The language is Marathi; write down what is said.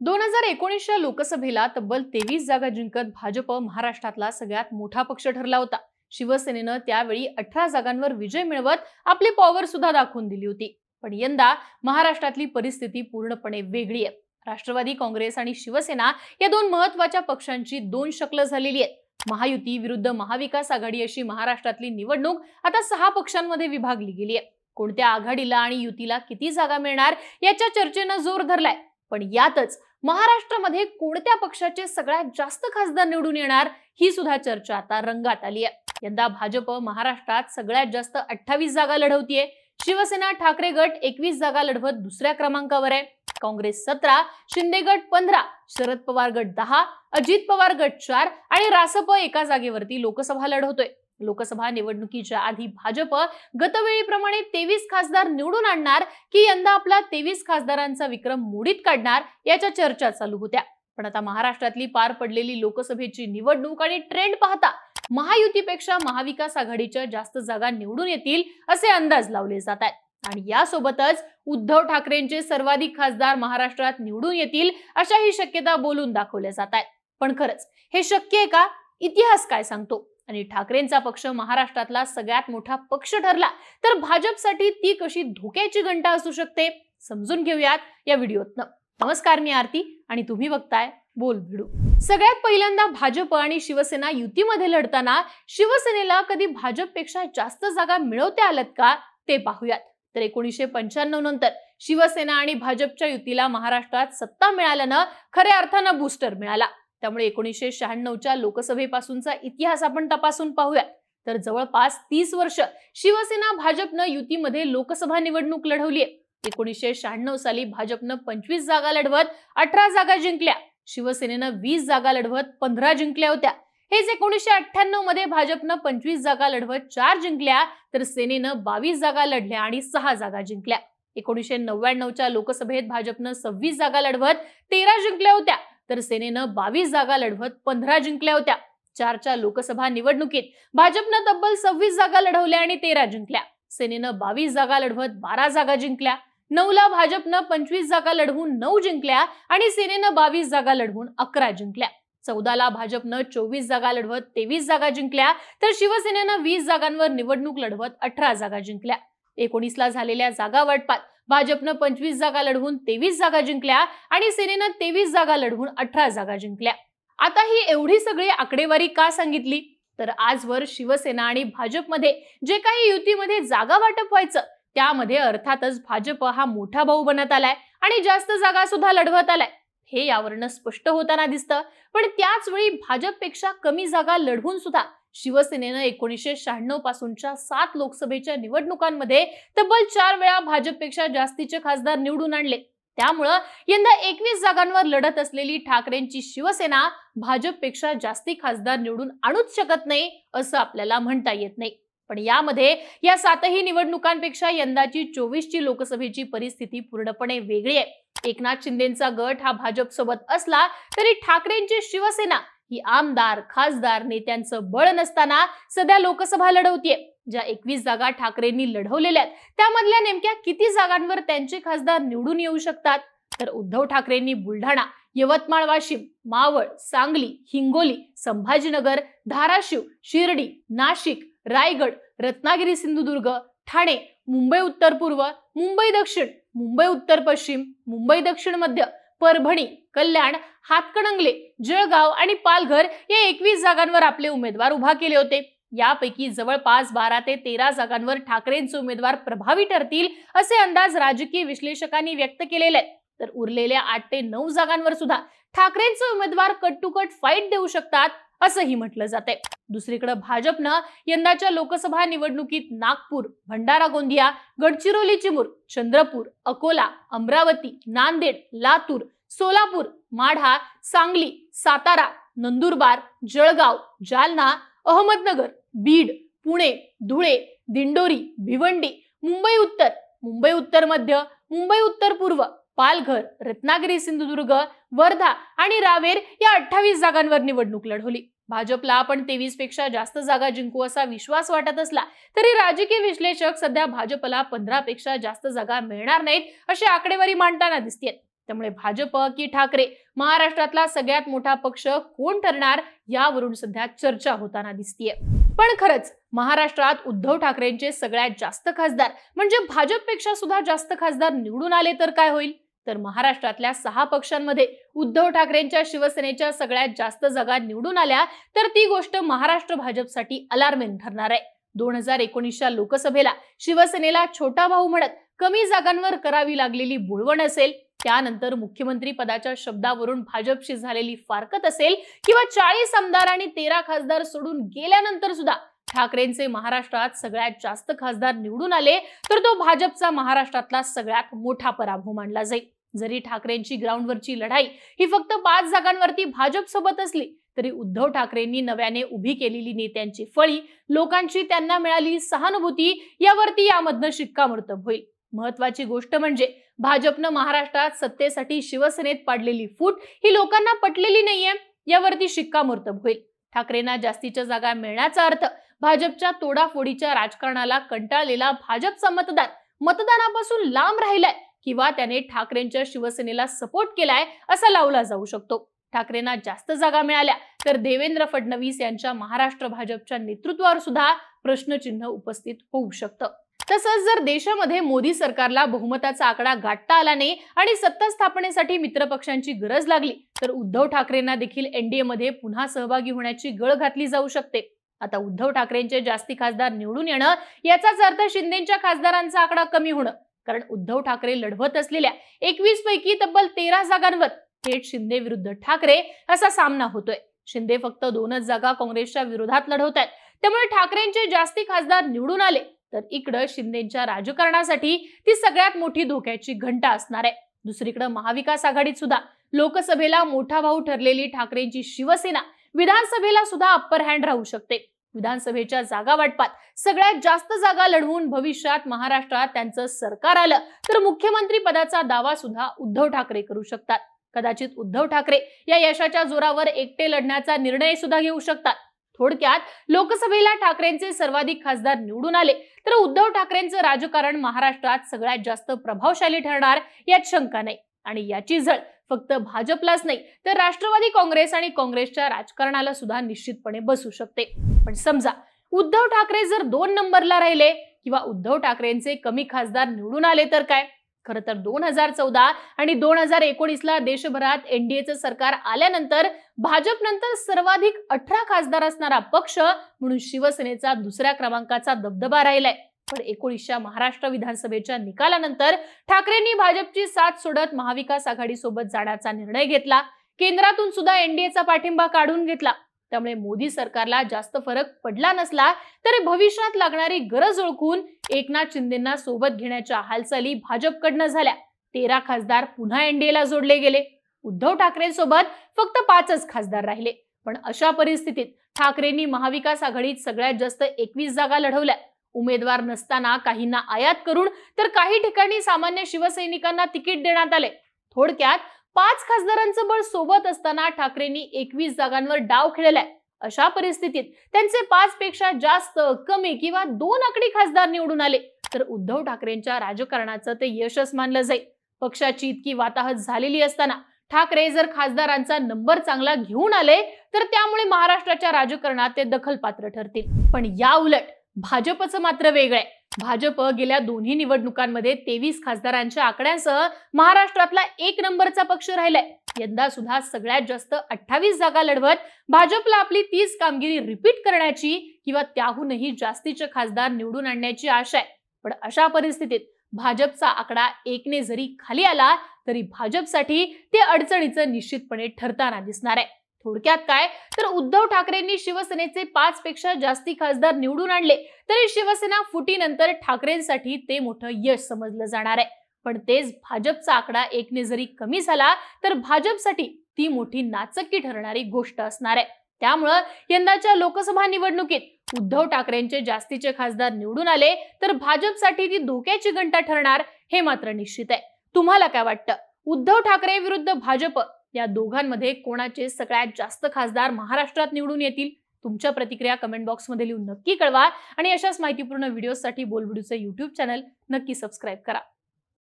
दोन हजार एकोणीसच्या लोकसभेला तब्बल तेवीस जागा जिंकत भाजप महाराष्ट्रातला सगळ्यात मोठा पक्ष ठरला होता. शिवसेनेनं त्यावेळी अठरा जागांवर विजय मिळवत आपली पॉवर सुद्धा दाखवून दिली होती. पण यंदा महाराष्ट्रातली परिस्थिती पूर्णपणे वेगळी आहे. राष्ट्रवादी काँग्रेस आणि शिवसेना या दोन महत्त्वाच्या पक्षांची दोन शक्ल झालेली आहेत. महायुती विरुद्ध महाविकास आघाडी अशी महाराष्ट्रातली निवडणूक आता सहा पक्षांमध्ये विभागली गेली आहे. कोणत्या आघाडीला आणि युतीला किती जागा मिळणार याच्या चर्चेनं जोर धरलाय. पण यातच महाराष्ट्रामध्ये कोणत्या पक्षाचे सगळ्यात जास्त खासदार निवडून येणार ही सुद्धा चर्चा आता रंगात आली आहे. यंदा भाजप महाराष्ट्रात सगळ्यात जास्त अठ्ठावीस जागा लढवतीये. शिवसेना ठाकरे गट एकवीस जागा लढवत दुसऱ्या क्रमांकावर आहे. काँग्रेस सतरा शिंदे गट पंधरा शरद पवार गट दहा अजित पवार गट चार आणि रासप एका जागेवरती लोकसभा लढवतोय. लोकसभा निवडणुकीच्या आधी भाजप गतवेळीप्रमाणे तेवीस खासदार निवडून आणणार की यंदा आपला तेवीस खासदारांचा विक्रम मोडीत काढणार याच्या चर्चा चालू होत्या. पण आता महाराष्ट्रातली पार पडलेली लोकसभेची निवडणूक आणि ट्रेंड पाहता महायुतीपेक्षा महाविकास आघाडीच्या जास्त जागा निवडून येतील असे अंदाज लावले जात आहेत. आणि यासोबतच उद्धव ठाकरेंचे सर्वाधिक खासदार महाराष्ट्रात निवडून येतील अशा ही शक्यता बोलून दाखवल्या जात आहेत. पण खरंच हे शक्य आहे का? इतिहास काय सांगतो? आणि ठाकरेंचा पक्ष महाराष्ट्रातला सगळ्यात मोठा पक्ष ठरला तर भाजपसाठी ती कशी धोक्याची घंटा असू शकते? समजून घेऊयात या व्हिडिओतनं. नमस्कार मी आरती आणि तुम्ही बघताय बोल भिडू. सगळ्यात पहिल्यांदा भाजप आणि शिवसेना युतीमध्ये लढताना शिवसेनेला कधी भाजपपेक्षा जास्त जागा मिळवता आल्यात का ते पाहूयात. तर एकोणीसशे पंच्याण्णव नंतर शिवसेना आणि भाजपच्या युतीला महाराष्ट्रात सत्ता मिळाल्यानं खऱ्या अर्थानं बूस्टर मिळाला. त्यामुळे एकोणीसशे शहाण्णवच्या लोकसभेपासूनचा इतिहास आपण तपासून पाहूया. तर जवळपास तीस वर्ष शिवसेना भाजपनं युतीमध्ये लोकसभा निवडणूक लढवली आहे एकोणीसशे शहाण्णव साली भाजपनं पंचवीस जागा लढवत अठरा जागा जिंकल्या. शिवसेनेनं वीस जागा लढवत पंधरा जिंकल्या होत्या. हेच एकोणीसशे अठ्ठ्याण्णवमध्ये भाजपनं पंचवीस जागा लढवत चार जिंकल्या तर सेनेनं बावीस जागा लढल्या आणि सहा जागा जिंकल्या. एकोणीसशे नव्याण्णवच्या लोकसभेत भाजपनं सव्वीस जागा लढवत तेरा जिंकल्या होत्या. तर सेनेनं बावीस जागा लढवत पंधरा जिंकल्या होत्या. चारच्या लोकसभा निवडणुकीत भाजपनं तब्बल सव्वीस जागा लढवल्या आणि तेरा जिंकल्या. सेनेनं बावीस जागा लढवत बारा जागा जिंकल्या. नऊला भाजपनं पंचवीस जागा लढवून नऊ जिंकल्या आणि सेनेनं बावीस जागा लढवून अकरा जिंकल्या. चौदाला भाजपनं चोवीस जागा लढवत तेवीस जागा जिंकल्या तर शिवसेनेनं वीस जागांवर निवडणूक लढवत अठरा जागा जिंकल्या. एकोणीसला झालेल्या जागा वाटपात भाजपनं पंचवीस जागा लढवून तेवीस जागा जिंकल्या आणि सेनेनं तेवीस जागा लढवून अठरा जागा जिंकल्या. आता ही एवढी सगळी आकडेवारी का सांगितली? तर आजवर शिवसेना आणि भाजपमध्ये जे काही युतीमध्ये जागा वाटप व्हायचं त्यामध्ये अर्थातच भाजप हा मोठा भाऊ बनत आलाय आणि जास्त जागा सुद्धा लढवत आलाय. हे यावरनं स्पष्ट होताना दिसतं. पण त्याच वेळी भाजपपेक्षा कमी जागा लढवून सुद्धा शिवसेनेनं एकोणीसशे शहाण्णव पासूनच्या सात लोकसभेच्या निवडणुकांमध्ये तब्बल चार वेळा भाजपपेक्षा जास्तीचे खासदार निवडून आणले. त्यामुळं यंदा एकवीस जागांवर लढत असलेली ठाकरेंची शिवसेना भाजपपेक्षा जास्ती खासदार निवडून आणूच शकत नाही असं आपल्याला म्हणता येत नाही. पण यामध्ये या सातही निवडणुकांपेक्षा यंदाची चोवीसची लोकसभेची परिस्थिती पूर्णपणे वेगळी आहे. एकनाथ शिंदेचा गट हा भाजप सोबत असला तरी ठाकरेंची शिवसेना ही आमदार खासदार नेत्यांचं बळ नसताना सध्या लोकसभा लढवतीये ज्या एकवीस जागा ठाकरेंनी लढवलेल्या आहेत. त्यामधल्या नेमक्या किती जागांवर त्यांचे खासदार निवडून येऊ शकतात? तर उद्धव ठाकरेंनी बुलढाणा यवतमाळ वाशिम मावळ सांगली हिंगोली संभाजीनगर धाराशिव शिर्डी नाशिक रायगड रत्नागिरी सिंधुदुर्ग ठाणे मुंबई उत्तर पूर्व मुंबई दक्षिण मुंबई उत्तर पश्चिम मुंबई दक्षिण मध्य परभणी कल्याण हातकणंगले जळगाव आणि पालघर या एकवीस जागांवर आपले उमेदवार उभा केले होते. यापैकी जवळपास बारा ते तेरा जागांवर ठाकरेंचे उमेदवार प्रभावी ठरतील असे अंदाज राजकीय विश्लेषकांनी व्यक्त केलेले. आहेत तर उरलेल्या आठ ते नऊ जागांवर सुद्धा ठाकरेंचे उमेदवार कट टू कट फाईट देऊ शकतात असंही म्हटलं जाते दुसरीकडे भाजपनं यंदाच्या लोकसभा निवडणुकीत नागपूर भंडारा गोंदिया गडचिरोली चिमूर चंद्रपूर अकोला अमरावती नांदेड लातूर सोलापूर माढा सांगली सातारा नंदुरबार जळगाव जालना अहमदनगर बीड पुणे धुळे दिंडोरी भिवंडी मुंबई उत्तर मुंबई उत्तर मध्य मुंबई उत्तर पूर्व पालघर रत्नागिरी सिंधुदुर्ग वर्धा आणि रावेर या अठ्ठावीस जागांवर निवडणूक लढवली. भाजपला आपण तेवीसपेक्षा जास्त जागा जिंकू असा विश्वास वाटत असला तरी राजकीय विश्लेषक सध्या भाजपला पंधरा पेक्षा जास्त जागा मिळणार नाहीत अशी आकडेवारी मांडताना दिसतेत. त्यामुळे भाजप की ठाकरे महाराष्ट्रातला सगळ्यात मोठा पक्ष कोण ठरणार यावरून सध्या चर्चा होताना दिसतीये. पण खरंच महाराष्ट्रात उद्धव ठाकरेंचे सगळ्यात जास्त खासदार म्हणजे भाजपपेक्षा सुद्धा जास्त खासदार निवडून आले तर काय होईल? तर महाराष्ट्रातल्या सहा पक्षांमध्ये उद्धव ठाकरेंच्या शिवसेनेच्या सगळ्यात जास्त जागा निवडून आल्या तर ती गोष्ट महाराष्ट्र भाजपसाठी अलार्मिंग ठरणार आहे. दोन हजार एकोणीसच्या लोकसभेला शिवसेनेला छोटा भाऊ म्हणत कमी जागांवर करावी लागलेली बुळवण असेल त्यानंतर मुख्यमंत्री पदाच्या शब्दावरून भाजपशी झालेली फारकत असेल किंवा चाळीस आमदार आणि तेरा खासदार सोडून गेल्यानंतर सुद्धा ठाकरेंचे महाराष्ट्रात सगळ्यात जास्त खासदार निवडून आले तर तो भाजपचा महाराष्ट्रातला सगळ्यात मोठा पराभव मानला जाईल. जरी ठाकरेंची ग्राउंडवरची लढाई ही फक्त पाच जागांवरती भाजप सोबत असली तरी उद्धव ठाकरेंनी नव्याने उभी केलेली नेत्यांची फळी लोकांची त्यांना मिळालेली सहानुभूती यावरती यामधनं शिक्कामोर्तब होईल. महत्वाची गोष्ट म्हणजे भाजपनं महाराष्ट्रात सत्तेसाठी शिवसेनेत पाडलेली फूट ही लोकांना पटलेली नाहीये यावरती शिक्कामोर्तब होईल. ठाकरेंना जास्तीच्या जागा मिळण्याचा अर्थ भाजपच्या तोडाफोडीच्या राजकारणाला कंटाळलेला भाजपचा मतदार मतदानापासून लांब राहिलाय किंवा त्याने ठाकरेंच्या शिवसेनेला सपोर्ट केलाय असा लावला जाऊ शकतो. ठाकरेंना जास्त जागा मिळाल्या तर देवेंद्र फडणवीस यांच्या महाराष्ट्र भाजपच्या नेतृत्वावर सुद्धा प्रश्नचिन्ह उपस्थित होऊ शकतं. तसंच जर देशामध्ये मोदी सरकारला बहुमताचा आकडा गाठता आला नाही आणि सत्ता स्थापनेसाठी मित्रपक्षांची गरज लागली तर उद्धव ठाकरेंना देखील एनडीए मध्ये पुन्हा सहभागी होण्याची गळ घातली जाऊ शकते. आता उद्धव ठाकरेंचे जास्ती खासदार निवडून येणं याचाच अर्थ शिंदेच्या खासदारांचा आकडा कमी होणं कारण उद्धव ठाकरे लढवत असलेल्या एकवीस पैकी तब्बल तेरा जागांवर थेट शिंदे विरुद्ध ठाकरे असा सामना होतोय. शिंदे फक्त दोनच जागा काँग्रेसच्या विरोधात लढवत आहेत त्यामुळे ठाकरेंचे जास्ती खासदार निवडून आले तर इकडं शिंदेच्या राजकारणासाठी ती सगळ्यात मोठी धोक्याची घंटा असणार आहे. दुसरीकडे महाविकास आघाडीत सुद्धा लोकसभेला मोठा भाऊ ठरलेली ठाकरेंची शिवसेना विधानसभेला सुद्धा अप्पर हँड राहू शकते. विधानसभेच्या जागा वाटपात सगळ्यात जास्त जागा लढवून भविष्यात महाराष्ट्रात त्यांचं सरकार आलं तर मुख्यमंत्री पदाचा दावा सुद्धा उद्धव ठाकरे करू शकतात. कदाचित उद्धव ठाकरे या यशाच्या जोरावर एकटे लढण्याचा निर्णय सुद्धा घेऊ शकतात. थोडक्यात लोकसभेला ठाकरेंचे सर्वाधिक खासदार निवडून आले. तर उद्धव ठाकरेंचं राजकारण महाराष्ट्रात सगळ्यात जास्त प्रभावशाली ठरणार यात शंका नाही. आणि याची झळ फक्त भाजपलाच नाही तर राष्ट्रवादी काँग्रेस आणि काँग्रेसच्या राजकारणाला सुद्धा निश्चितपणे बसू शकते. पण समजा उद्धव ठाकरे जर दोन नंबरला राहिले किंवा उद्धव ठाकरेंचे कमी खासदार निवडून आले तर काय? खरं तर दोन हजार चौदा आणि दोन हजार एकोणीसला देशभरात एनडीएचं सरकार आल्यानंतर भाजप नंतर सर्वाधिक अठरा खासदार असणारा पक्ष म्हणून शिवसेनेचा दुसऱ्या क्रमांकाचा दबदबा राहिलाय. पण एकोणीसच्या महाराष्ट्र विधानसभेच्या निकालानंतर ठाकरेंनी भाजपची साथ सोडत महाविकास आघाडीसोबत जाण्याचा निर्णय घेतला. केंद्रातून सुद्धा एनडीएचा पाठिंबा काढून घेतला. त्यामुळे मोदी सरकारला जास्त फरक पडला नसला तरी भविष्यात लागणारी गरज ओळखून एकनाथ शिंदेना सोबत घेण्याच्या हालचाली भाजपकडनं झाल्या. तेरा खासदार पुन्हा एनडीएला जोडले गेले. उद्धव ठाकरेंसोबत फक्त पाचच खासदार राहिले. पण अशा परिस्थितीत ठाकरेंनी महाविकास आघाडीत सगळ्यात जास्त एकवीस जागा लढवल्या. उमेदवार नसताना काहींना आयात करून तर काही ठिकाणी सामान्य शिवसैनिकांना तिकीट देण्यात आले. थोडक्यात पाच खासदारांचं बळ सोबत असताना ठाकरेंनी एकवीस जागांवर डाव खेळलाय. अशा परिस्थितीत त्यांचे पाच पेक्षा जास्त कमी किंवा दोन आकडी खासदार निवडून आले. तर उद्धव ठाकरेंच्या राजकारणाचं ते यशच मानलं जाईल. पक्षाची इतकी वाताहत झालेली असताना ठाकरे जर खासदारांचा नंबर चांगला घेऊन आले तर त्यामुळे महाराष्ट्राच्या राजकारणात ते दखल पात्र ठरतील. पण या उलट भाजपचं मात्र वेगळं आहे. भाजप गेल्या दोन्ही निवडणुकांमध्ये तेवीस खासदारांच्या आकड्यांसह महाराष्ट्रातला एक नंबरचा पक्ष राहिलाय. यंदा सुद्धा सगळ्यात जास्त अठ्ठावीस जागा लढवत भाजपला आपली तीच कामगिरी रिपीट करण्याची किंवा त्याहूनही जास्तीचे खासदार निवडून आणण्याची आशा आहे. पण अशा परिस्थितीत भाजपचा आकडा एकने जरी खाली आला तरी भाजपसाठी ते अडचणीचं निश्चितपणे ठरताना दिसणार आहे. थोडक्यात काय? तर उद्धव ठाकरेंनी शिवसेनेचे पाच पेक्षा जास्ती खासदार निवडून आणले. तरी शिवसेना फुटीनंतर ठाकरेंसाठी ते मोठं यश समजलं जाणार आहे. पण तेच भाजपचा आकडा एकने जरी कमी झाला तर भाजपसाठी ती मोठी नाचक्की ठरणारी गोष्ट असणार आहे. त्यामुळं यंदाच्या लोकसभा निवडणुकीत उद्धव ठाकरेंचे जास्तीचे खासदार निवडून आले तर भाजपसाठी ती धोक्याची घंटा ठरणार हे मात्र निश्चित आहे. तुम्हाला काय वाटतं? उद्धव ठाकरे विरुद्ध भाजप या दोघांमध्ये कोणाचे सगळ्यात जास्त खासदार महाराष्ट्रात निवडून येतील तुमच्या प्रतिक्रिया कमेंट बॉक्समध्ये लिहून नक्की कळवा. आणि अशाच माहितीपूर्ण व्हिडिओसाठी बोलबुडूचं युट्यूब चॅनल नक्की सबस्क्राईब करा.